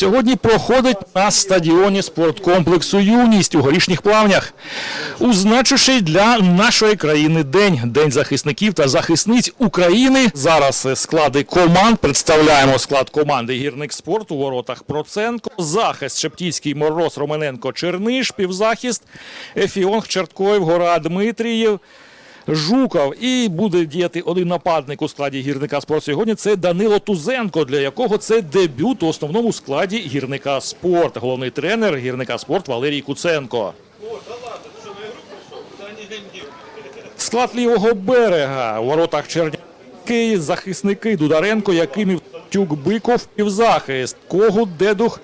Сьогодні проходить на стадіоні спорткомплексу Юність у горішніх плавнях. Узначивши для нашої країни день День захисників та захисниць України. Зараз склади команд представляємо склад команди гірник спорт у воротах Проценко, захист Шептівський Мороз Романенко Черниш, півзахист Ефіонг Черткоєв Гора Дмитрієв. Жуков і буде діяти один нападник у складі гірника спорт сьогодні. Це Данило Тузенко, для якого це дебют у основному складі гірника спорт. Головний тренер гірника спорт Валерій Куценко. Склад лівого берега у воротах Черняки, захисники Дударенко, Якимів Тюк Биков, півзахист, Когут, Дедух,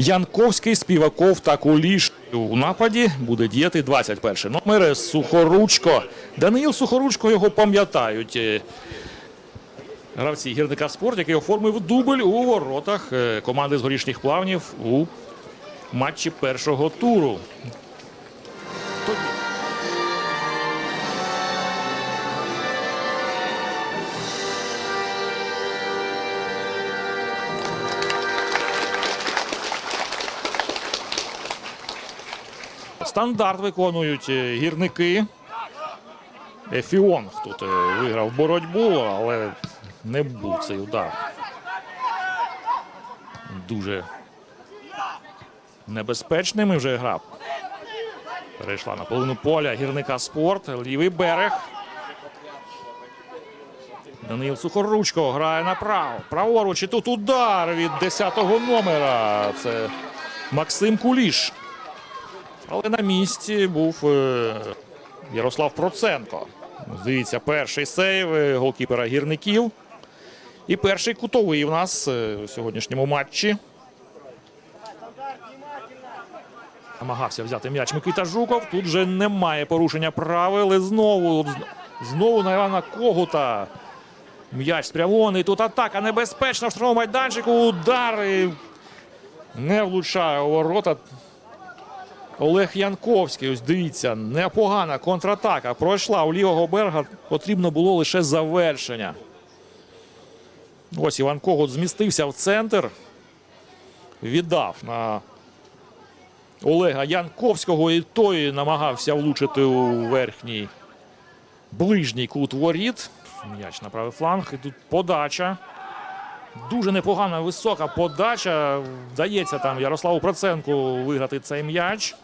Янковський, Співаков та Куліш. У нападі буде діяти 21 номер Сухоручко. Даниїл Сухоручко його пам'ятають. е, Гравці гірника спорт, який оформив дубль у воротах е, команди з горішніх плавнів у матчі першого туру. Стандарт виконують е, гірники. Ефіонг тут е, виграв боротьбу, але не був цей удар. Дуже небезпечним вже гра. Перейшла на половину поля гірника спорт. Лівий берег. Даниїл Сухоручко грає направо. Праворуч і тут удар від 10-го номера. Це Максим Куліш. Але на місці був е, Ярослав Проценко. Дивіться, перший сейв е, голкіпера гірників. І перший кутовий у нас е, у сьогоднішньому матчі. Намагався взяти м'яч Микита Жуков. Тут вже немає порушення правил. І знову, знову на Івана Когута. М'яч спрямований. Тут атака небезпечна в штрафному майданчику. Удар. І Не влучає у ворота. Олег Янковський, ось дивіться, непогана контратака. Пройшла у лівого берега. Потрібно було лише завершення. Ось Іван Когут змістився в центр. Віддав на Олега Янковського. І той намагався влучити у верхній ближній кут воріт. М'яч на правий фланг. І тут подача. Дуже непогана висока подача. Вдається там Ярославу Проценку виграти цей м'яч.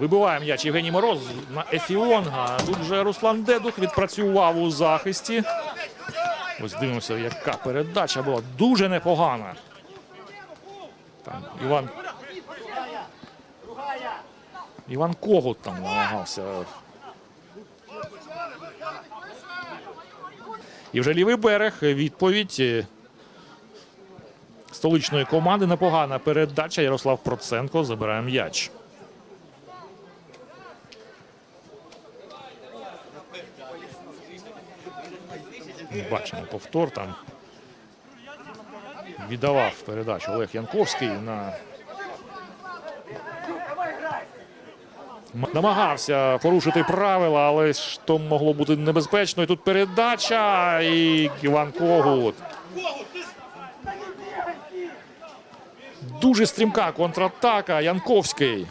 Вибиває м'яч Євгеній Мороз на Ефіонга. Тут вже Руслан Дедух відпрацював у захисті. Ось дивимося, яка передача була дуже непогана. Там Іван. Іван Когут там намагався І вже лівий берег. Відповідь е, столичної команди. Непогана передача. Ярослав Проценко забирає м'яч. Бачимо повтор там. Віддавав передачу Олег Янковський на. Намагався порушити правила, але ж то могло бути небезпечно. І тут передача і Іван Когут. Дуже стрімка контратака. Янковський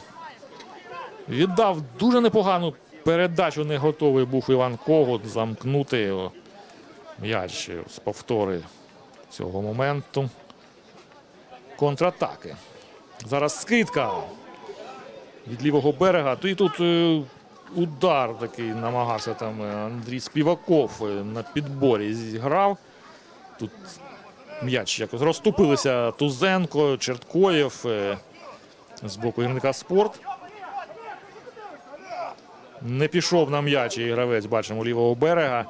віддав дуже непогану передачу. Не готовий був Іван Когут замкнути м'яч з повтори цього моменту. Контратаки. Зараз скидка від лівого берега. І тут е, удар такий намагався там е, Андрій Співаков е, на підборі зіграв. Тут м'яч якось розступилися Тузенко, Черткоєв з боку гірника спорт. Не пішов на м'яч і гравець, бачимо, лівого берега.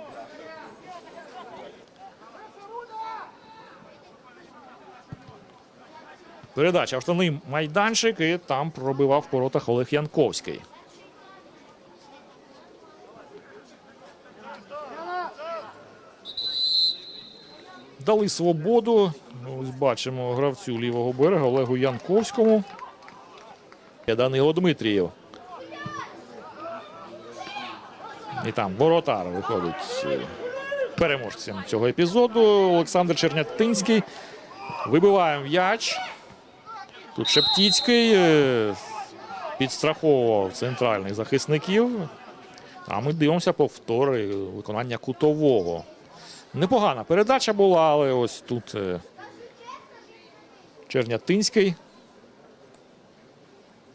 Передача в штрафний майданчик і там пробивав в воротах Олег Янковський. Дали свободу. Ось бачимо гравцю лівого берега Олегу Янковському. Данило Дмитрієв. І там воротар виходить. переможцем цього епізоду. Олександр Чернятинський вибиває м'яч. Тут Шептіцький е, підстраховував центральних захисників. А ми дивимося повтори виконання кутового. Непогана передача була, але ось тут е, Чернятинський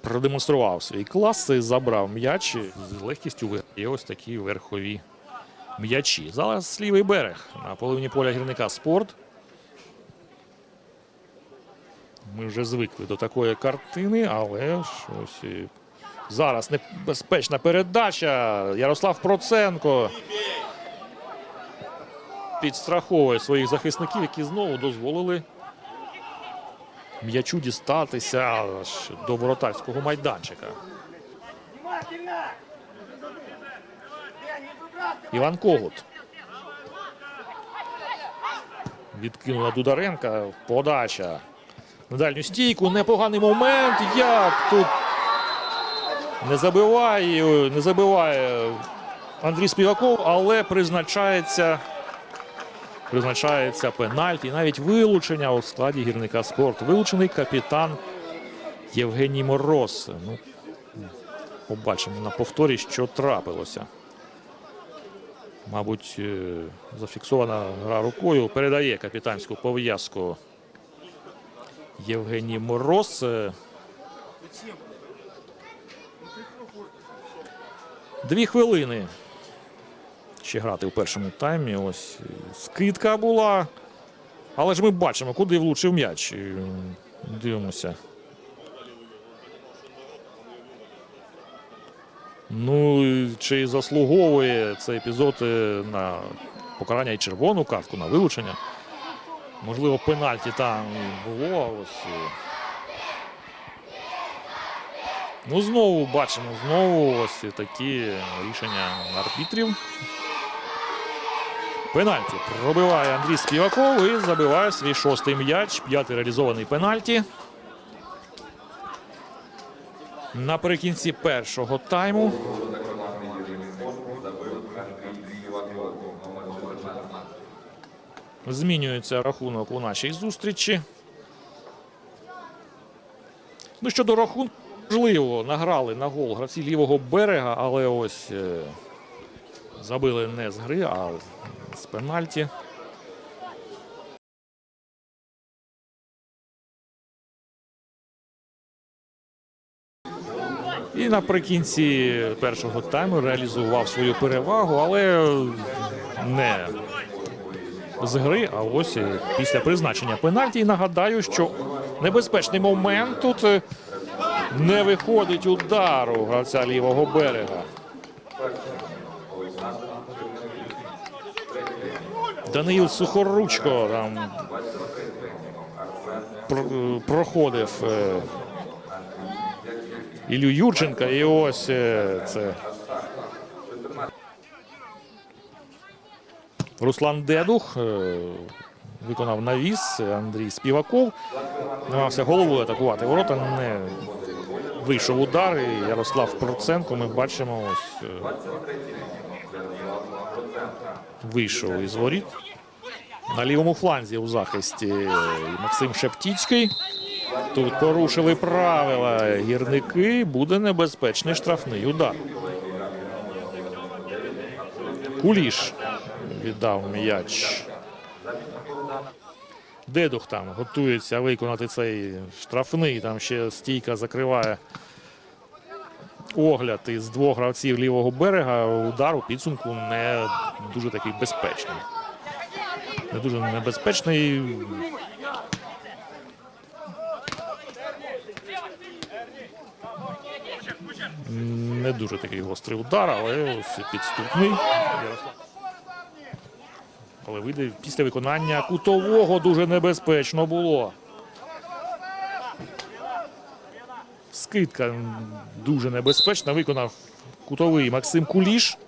продемонстрував свій клас, і забрав м'яч з легкістю виграє ось такі верхові м'ячі. Зараз лівий берег на половині поля гірника спорт. Ми вже звикли до такої картини, але ж ось і зараз небезпечна передача. Ярослав Проценко підстраховує своїх захисників, які знову дозволили м'ячу дістатися аж до воротарського майданчика. Іван Когут. Відкинула Дударенка. Подача. На дальню стійку. Непоганий момент. Як тут не забиває, не забиває Андрій Співаков, але призначається. Призначається пенальті, навіть вилучення у складі гірника спорт. Вилучений капітан Євгеній Мороз. Ну, побачимо на повторі, що трапилося. Мабуть, е, зафіксована гра рукою. Передає капітанську пов'язку Євгеній Мороз. Е, Дві хвилини ще грати в першому таймі. Ось е, скидка була. Але ж ми бачимо, куди влучив м'яч. Дивимося. Ну, чи заслуговує цей епізод е, на покарання і червону картку, на вилучення? Можливо, пенальті там було. Ось. е. Ну, знову бачимо, знову ось такі рішення арбітрів. Пенальті пробиває Андрій Співаков і забиває свій шостий м'яч. П'ятий реалізований пенальті. Наприкінці першого тайму. Змінюється рахунок у нашій зустрічі. Ну, щодо рахунку, можливо, награли на гол гравці лівого берега, але ось е, забили не з гри, а з пенальті. І наприкінці першого тайму реалізував свою перевагу, але не з гри, а ось після призначення пенальті. І нагадаю, що небезпечний момент тут е, не виходить удару гравця лівого берега. Даниїл Сухоручко там проходив е, Ілю Юрченка, і ось е, це. Руслан Дедух е, виконав навіс. Андрій Співаков намагався головою атакувати ворота. Не вийшов удар. І Ярослав Проценко. Ми бачимо ось е, вийшов із воріт. На лівому фланзі у захисті е, Максим Шептіцький. Тут порушили правила гірники. Буде небезпечний штрафний удар. Куліш віддав м'яч. Дедух там готується виконати цей штрафний. Там ще стійка закриває огляд із двох гравців лівого берега. Удар у підсумку не дуже такий безпечний. Не дуже небезпечний. Не дуже такий гострий удар, але ось підступний. Але вийде після виконання кутового дуже небезпечно було. Скидка дуже небезпечна. Виконав кутовий Максим Куліш.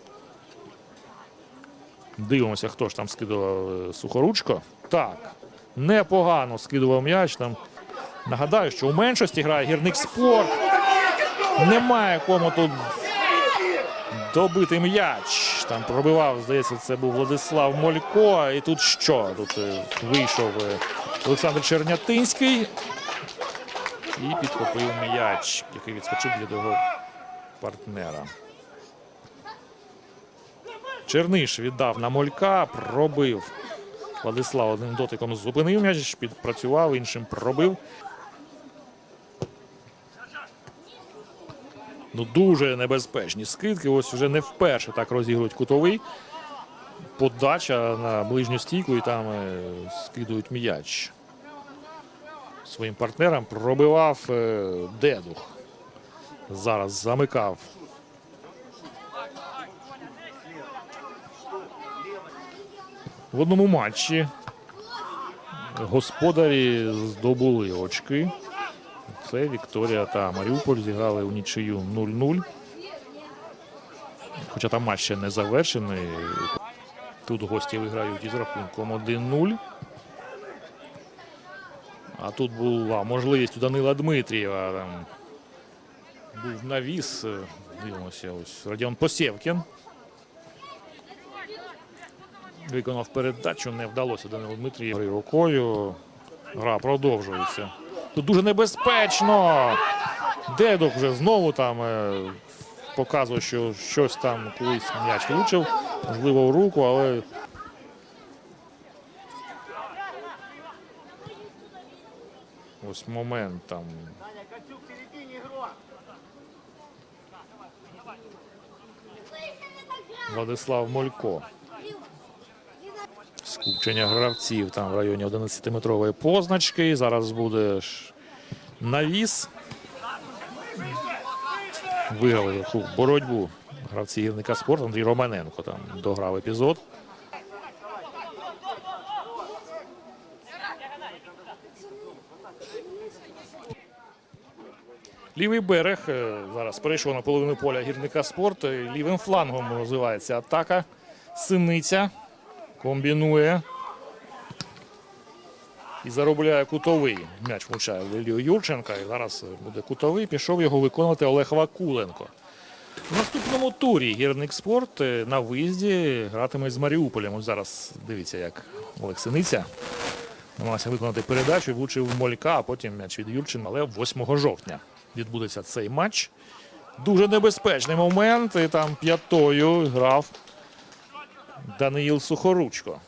Дивимося, хто ж там скидував е, сухоручко. Так, непогано скидував м'яч. Там. Нагадаю, що у меншості грає гірник спорт. Немає кому тут добити м'яч. Там пробивав, здається, це був Владислав Молько. І тут що? Тут е, вийшов е, Олександр Чернятинський і підхопив м'яч, який відскочив від його партнера. Черниш віддав на Молька, пробив. Владислав одним дотиком зупинив м'яч, підпрацював, іншим пробив. Ну, дуже небезпечні скидки. Ось вже не вперше так розігрують кутовий. Подача на ближню стійку і там е, скидують м'яч. Своїм партнерам пробивав е, Дедух. Зараз замикав. В одному матчі господарі здобули очки. Це Вікторія та Маріуполь зіграли у нічию 0-0. Хоча там матч ще не завершений. Тут гості виграють із рахунком 1-0. А тут була можливість у Данила Дмитрієва. Там був навіс. Дивимося, ось Радіон Посєвкін. Виконав передачу, не вдалося Данилу Дмитрієву рукою. Гра продовжується. Тут дуже небезпечно. Дедух вже знову там е, показує, що щось там колись м'яч влучив, можливо, в руку, але. Ось момент там. Владислав Молько. Скупчення гравців там в районі 11-метрової позначки. Зараз буде навіс. Виграли боротьбу. Гравці гірника спорту Андрій Романенко там дограв епізод. Лівий берег е, зараз перейшов на половину поля гірника спорту. Лівим флангом розвивається атака. Синиця комбінує. І заробляє кутовий. М'яч влучає в Ілію Юрченка. І зараз буде кутовий. Пішов його виконувати Олег Вакуленко. В наступному турі гірник спорт е, на виїзді гратиме з Маріуполем. Ось зараз дивіться, як Олег Синиця намагався виконати передачу, влучив Молька, а потім м'яч від Юрченка. Але 8 жовтня відбудеться цей матч. Дуже небезпечний момент. І там п'ятою грав Даниїл Сухоручко.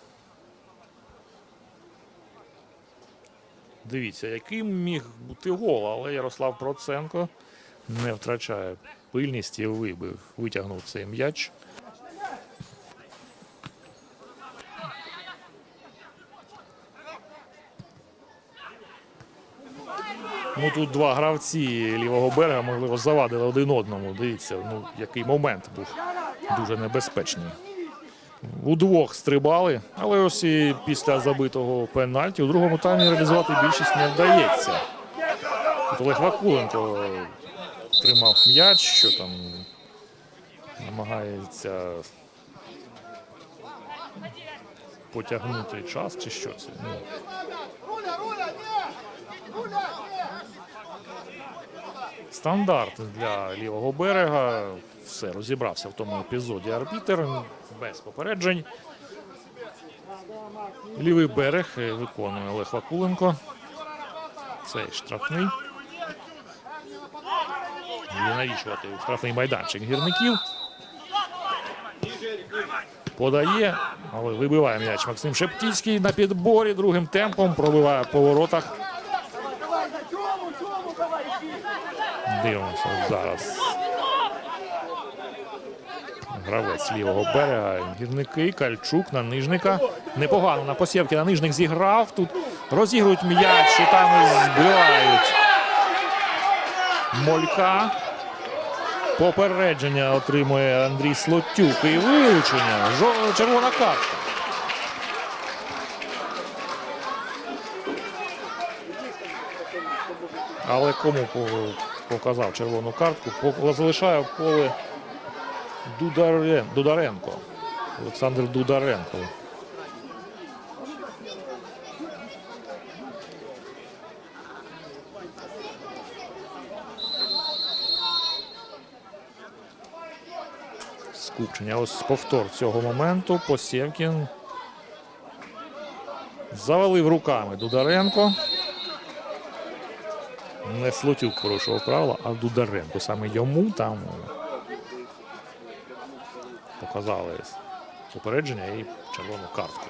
Дивіться, яким міг бути гол, але Ярослав Проценко не втрачає пильність і вибив, витягнув цей м'яч. Ну тут два гравці лівого берега, можливо, завадили один одному. Дивіться, ну який момент був дуже небезпечний. Удвох стрибали, але ось і після забитого пенальті у другому таймі реалізувати більшість не вдається. Тут Олег Вакуленко тримав м'яч, що там намагається потягнути час, чи що це. Ну, стандарт для лівого берега. Все розібрався в тому епізоді. Арбітер без попереджень. Лівий берег е, виконує Олег Вакуленко. Цей штрафний. Буде навішувати штрафний майданчик гірників. Подає, але вибиває м'яч Максим Шептицький на підборі другим темпом пробиває по воротах. Дивимося зараз. Гравець лівого берега. Гірники, Кальчук на нижника. Непогано на посівки на нижник зіграв. Тут розігрують м'яч і там збивають. Молька. Попередження отримує Андрій Слотюк. І вилучення. Червона картка. Але кому показав червону картку? Залишає в поле Дударен, Дударенко. Олександр Дударенко. скупчення. Ось повтор цього моменту. Посєвкін завалив руками Дударенко. Не Слотюк порушував правила, а Дударенко. Саме йому там показали попередження і червону картку.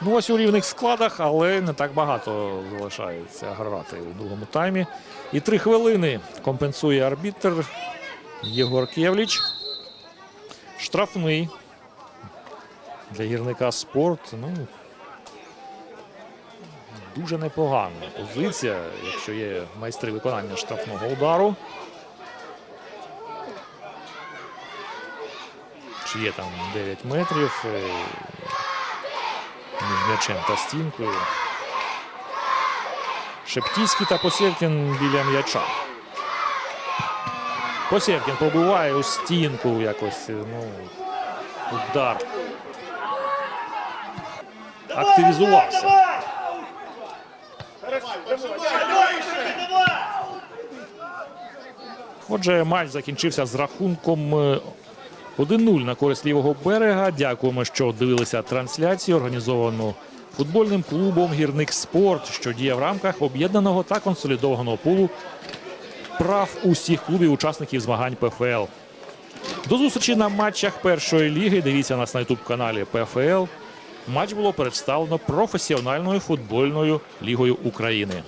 Ну, ось у рівних складах, але не так багато залишається грати у другому таймі. І три хвилини компенсує арбітр Єгор Кєвліч. Штрафний для гірника спорт. Ну, дуже непогана позиція, якщо є майстри виконання штрафного удару. Чи є там 9 метрів е, між м'ячем та стінкою. Шептіський та Посєвкін біля м'яча. Посєвкін побиває у стінку якось. е, Ну, удар. Активізувався. Отже, матч закінчився з рахунком е, 1-0 на користь лівого берега. Дякуємо, що дивилися трансляцію, організовану футбольним клубом Гірник Спорт, що діє в рамках об'єднаного та консолідованого пулу прав усіх клубів учасників змагань ПФЛ. До зустрічі на матчах першої ліги. Дивіться нас на ютуб каналі ПФЛ. Матч було представлено професіональною футбольною лігою України.